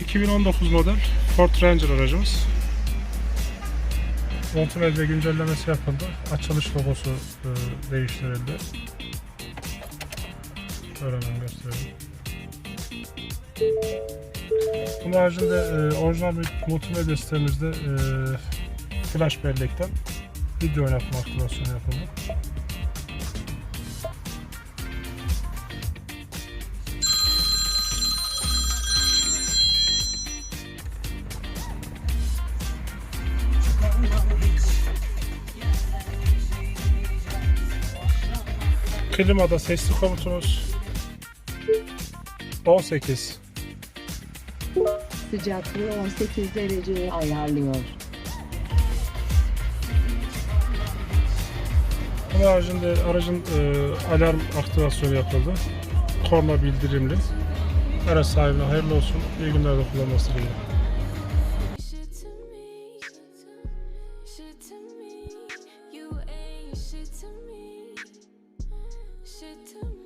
...2019 model Ford Ranger aracımız. Ve güncellemesi yapıldı. Açılış logosu e, değiştirildi. Şöyle hemen göstereyim. Bunun haricinde e, orijinal bir multimedya sitemizde e, flash bellekten video oynatma aktivasyonu yapıldı. Klimada sesli komutumuz 18 Sıcaklığı 18 dereceye ayarlıyor. Bunun haricinde aracın e, alarm aktivasyonu yapıldı. Korna bildirimli. Araç sahibine hayırlı olsun. İyi günlerde kullanması dileğiyle. Shit to me.